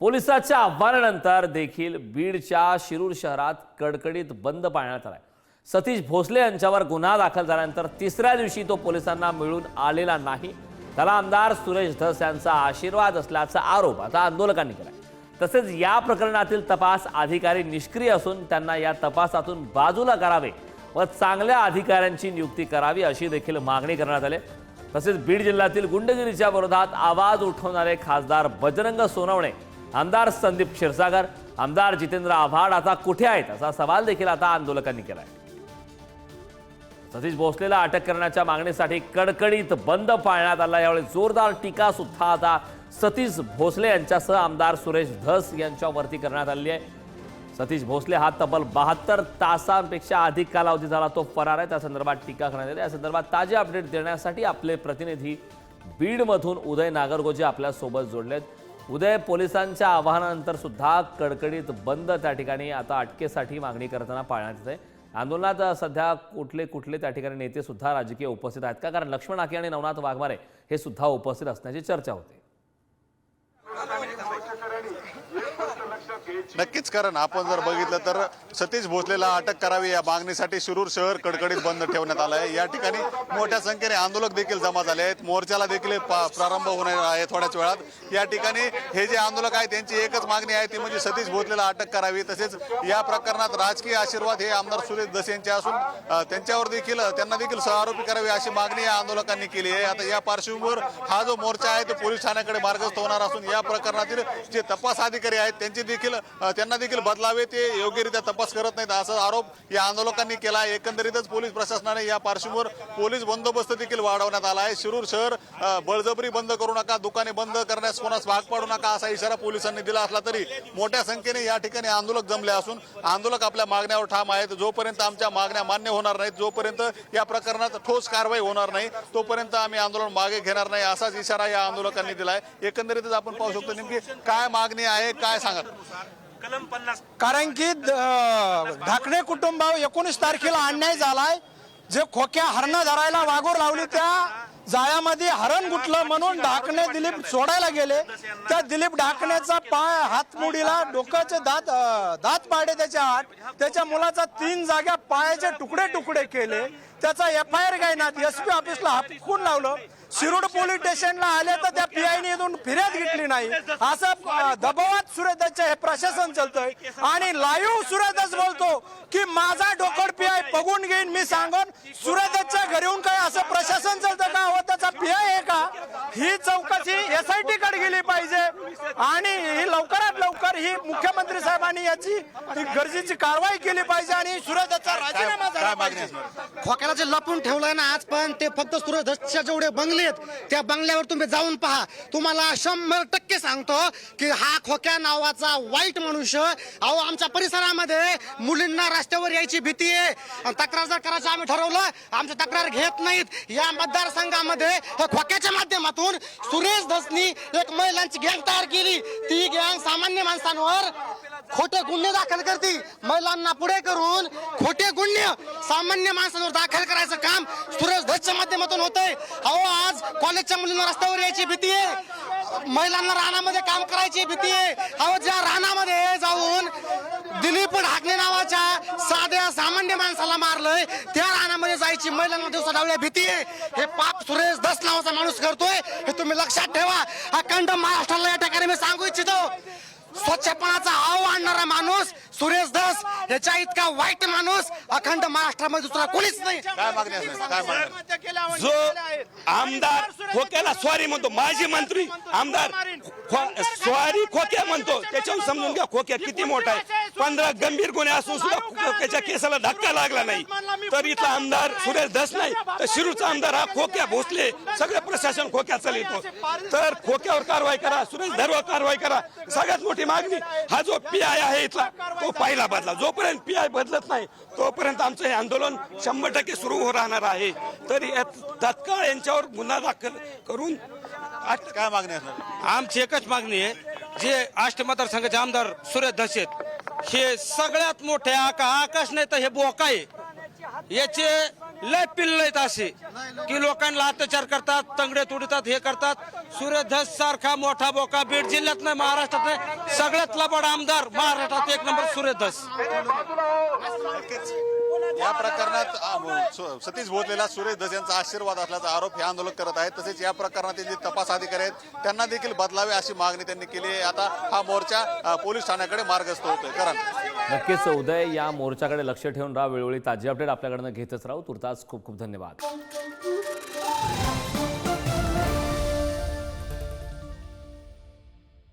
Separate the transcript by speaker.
Speaker 1: पोलिसाच्या आव्हानानंतर देखील बीडच्या शिरूर शहरात कडकडीत बंद पाळण्यात आलाय. सतीश भोसले यांच्यावर गुन्हा दाखल झाल्यानंतर तिसऱ्या दिवशी तो पोलिसांना मिळून आलेला नाही. त्याला आमदार सुरेश धस यांचा आशीर्वाद असल्याचा आरोप आता आंदोलकांनी केला तसेच या प्रकरणातील तपास अधिकारी निष्क्रिय असून त्यांना या तपासातून बाजूला करावे व चांगल्या अधिकाऱ्यांची नियुक्ती करावी अशी देखील मागणी करण्यात आली. तसेच बीड जिल्ह्यातील गुंडगिरीच्या विरोधात आवाज उठवणारे खासदार बजरंग सोनवणे आमदार संदीप क्षीरसागर आमदार जितेंद्र आव्हाड आता कुठे आहेत असा सवाल देखील आता आंदोलकांनी केला आहे सतीश भोसलेला अटक करण्याच्या मागणीसाठी कडकडीत बंद पाळण्यात आला यावेळी जोरदार टीका सुद्धा आता सतीश भोसले यांच्यासह आमदार सुरेश धस यांच्यावरती करण्यात आली आहे. सतीश भोसले हा तब्बल बहात्तर तासांपेक्षा अधिक कालावधी झाला तो फरार आहे. त्या संदर्भात टीका करण्यात आली या संदर्भात ताजे अपडेट देण्यासाठी आपले प्रतिनिधी बीडमधून उदय नागरगोजे आपल्यासोबत जोडलेत. उदय पोलिसांच्या आवाहनानंतर सुद्धा कडकडीत बंद त्या ठिकाणी. आता अटकेसाठी मागणी करताना पाळण्यात येते आंदोलनात सध्या कुठले कुठले त्या ठिकाणी नेते सुद्धा राजकीय उपस्थित आहेत का? कारण लक्ष्मण आके आणि नवनाथ वाघमारे हे सुद्धा उपस्थित असण्याची चर्चा होते.
Speaker 2: नक्कीच कारण आपण जर बघितलं तर सतीश भोसलेला अटक करावी या मागणीसाठी शिरूर शहर कडकडीत बंद ठेवण्यात आलं आहे या ठिकाणी मोठ्या संख्येने आंदोलक देखील जमा झाले आहेत. मोर्चाला देखील प्रारंभ होणार आहे थोड्याच वेळात. या ठिकाणी हे जे आंदोलक आहेत त्यांची एकच मागणी आहे ती म्हणजे सतीश भोसलेला अटक करावी. तसेच या प्रकरणात राजकीय आशीर्वाद हे आमदार सुरेश दस यांचे असून त्यांच्यावर देखील त्यांना देखील सहआरोपी करावी अशी मागणी या आंदोलकांनी केली आहे. आता या पार्श्वभूमीवर हा जो मोर्चा आहे तो पोलीस ठाण्याकडे मार्गस्थ होणार असून या प्रकरणातील जे तपास अधिकारी आहेत त्यांचे देखील त्यांना देखील बदलावे ते योग्यरित्या तपास करत नाहीत. असा आरोप या आंदोलकांनी केला आहे. एकंदरीतच पोलीस प्रशासनाने या पार्श्वभूमीवर पोलीस बंदोबस्त देखील वाढवण्यात आला आहे. शिरूर शहर बळजबरी बंद करू नका दुकाने बंद करण्यास कोणास भाग पाडू नका असा इशारा पोलिसांनी दिला असला तरी मोठ्या संख्येने या ठिकाणी आंदोलक जमले असून आंदोलक आपल्या मागण्यावर ठाम आहेत. जोपर्यंत आमच्या मागण्या मान्य होणार नाहीत जोपर्यंत या प्रकरणात ठोस कारवाई होणार नाही तोपर्यंत आम्ही आंदोलन मागे घेणार नाही असाच इशारा या आंदोलकांनी दिलाय. एकंदरीतच आपण पाहू शकतो नेमकी काय मागणी आहे काय सांगा
Speaker 3: कलम पन्नास
Speaker 4: कारण की ढाकणे कुटुंबावर एकोणीस तारखेला अन्याय झालाय. जे खोक्या हरणं धरायला वागोर लावली त्या जाळ्यामध्ये हरण गुटलं म्हणून ढाकणे दिलीप सोडायला गेले. त्या दिलीप ढाकण्याचा पाय हातमुडीला डोक्याचे दात दात पाडे त्याच्या आठ. त्याच्या मुलाचा तीन जाग्या पायाचे तुकडे तुकडे केले. त्याचा एफ आय आर गायनात एस पी ऑफिसला हापकून लावलं. शिरूड पोलीस स्टेशनला आले तर त्या पीआयने इथून फिर्याद घेतली नाही. असं दबावात सुरेदाचं हे प्रशासन चालतंय. आणि लाईव्ह सुरेदाच बोलतो की माझा डोकड पीआय बघून घेईन मी सांगून. सुरेदाच्या घरी येऊन काय असं प्रशासन चालतं का? हो त्याचा पीआय आहे का? ही चौकशी एस आय टी कडे गेली पाहिजे. आणि ही लवकरात लवकर ही मुख्यमंत्री साहेबांनी याची गरजेची कारवाई केली पाहिजे आणि सुरेदाचा राजीनामा
Speaker 2: काय मागणी असणार
Speaker 5: खोक्याला जे लपून ठेवलंय ना आज पण ते फक्त सूर्यधसच्या जेवढे बंगले आहेत त्या बंगल्यावर तुम्ही जाऊन पहा. तुम्हाला शंभर टक्के सांगतो की हा खोक्या नावाचा वाईट मनुष्य अहो आमच्या परिसरामध्ये मुलींना रस्त्यावर यायची भीती आहे. आणि तक्रार जर करायचं आम्ही ठरवलं आमची तक्रार घेत नाहीत. या मतदारसंघामध्ये हे खोक्याच्या माध्यमातून सुरेश धसनी एक महिलांची गँग तयार केली. ती गँग सामान्य माणसांवर खोटे गुन्हे दाखल करते. महिलांना पुढे करून खोटे गुन्हे सामान्य माणसांवर दाखल करायचं काम सुरेश धसच्या माध्यमातून होतंय. अहो आज कॉलेजच्या मुलींना रस्त्यावर यायची भीती आहे. महिलांना रानामध्ये काम करायची भीती आहे. अहो ज्या रानामध्ये जाऊन दिलीप ढाकणे नावाच्या साध्या सामान्य माणसाला मारलंय त्या रानामध्ये जायची महिलांना दिवसा डावल्या भीती आहे. हे पाप सुरेश दस नावाचा माणूस करतोय हे तुम्ही लक्षात ठेवा. अखंड महाराष्ट्राला या ठिकाणी मी सांगू इच्छितो. स्वच्छपणाचा आव आणणारा माणूस सुरेश दस याच्या इतका वाईट माणूस अखंड महाराष्ट्रामध्ये दुसरा कोणीच नाही.
Speaker 2: काय मागणी असणार काय मागणी
Speaker 3: जो आमदार खोक्याला स्वारी म्हणतो माजी मंत्री आमदार खो- स्वारी खोक्या म्हणतो त्याच्यावर समजून घ्या खोक्या किती मोठा आहे. पंधरा गंभीर गुन्हे असून सुद्धा खोक्याच्या केसाला धक्का लागला नाही. तर इथला आमदार सुरेश धस नाही तर शिरूरचा आमदार हा खोक्या भोसले सगळं प्रशासन खोक्या चालतो तर खोक्यावर कारवाई करा सुरेश धरवर कारवाई करा. सगळ्यात मोठी मागणी हा जो पी आय आहे इथला तो पहिला बदला. जोपर्यंत पी आय बदलत नाही तोपर्यंत आमचं हे आंदोलन शंभर टक्के सुरू राहणार आहे. तरी तात्काळ यांच्यावर गुन्हा दाखल करून
Speaker 2: काय मागणी असणार?
Speaker 6: आमची एकच मागणी आहे जे आष्ट मतदारसंघाचे आमदार सुरेश धसेत हे सगळ्यात मोठे आका आकाश नाही तर हे बोका आहे. याचे
Speaker 3: लय पिल्ल आहेत असे की लोकांना अत्याचार करतात तंगडे तुडतात हे करतात. सूर्यधस सारखा मोठा बोका बीड जिल्ह्यात नाही महाराष्ट्रात नाही. सगळ्यात लबाड आमदार महाराष्ट्रात एक नंबर
Speaker 2: सूर्यधस. या प्रकरणात हो, सतीश भोसलेला सुरेश धस यांचा आशीर्वाद असल्याचा आरोप हे आंदोलन करत आहेत. तसेच या प्रकरणातील जे तपास अधिकारी आहेत त्यांना देखील बदलावे अशी मागणी त्यांनी केली आहे. आता हा मोर्चा पोलीस ठाण्याकडे मार्गस्थ होतोय. कारण.
Speaker 1: नक्कीच उदय या मोर्चाकडे लक्ष ठेवून राहा. वेळोवेळी ताजी अपडेट आपल्याकडनं घेतच राहू. तुर्तास खूप खूप धन्यवाद.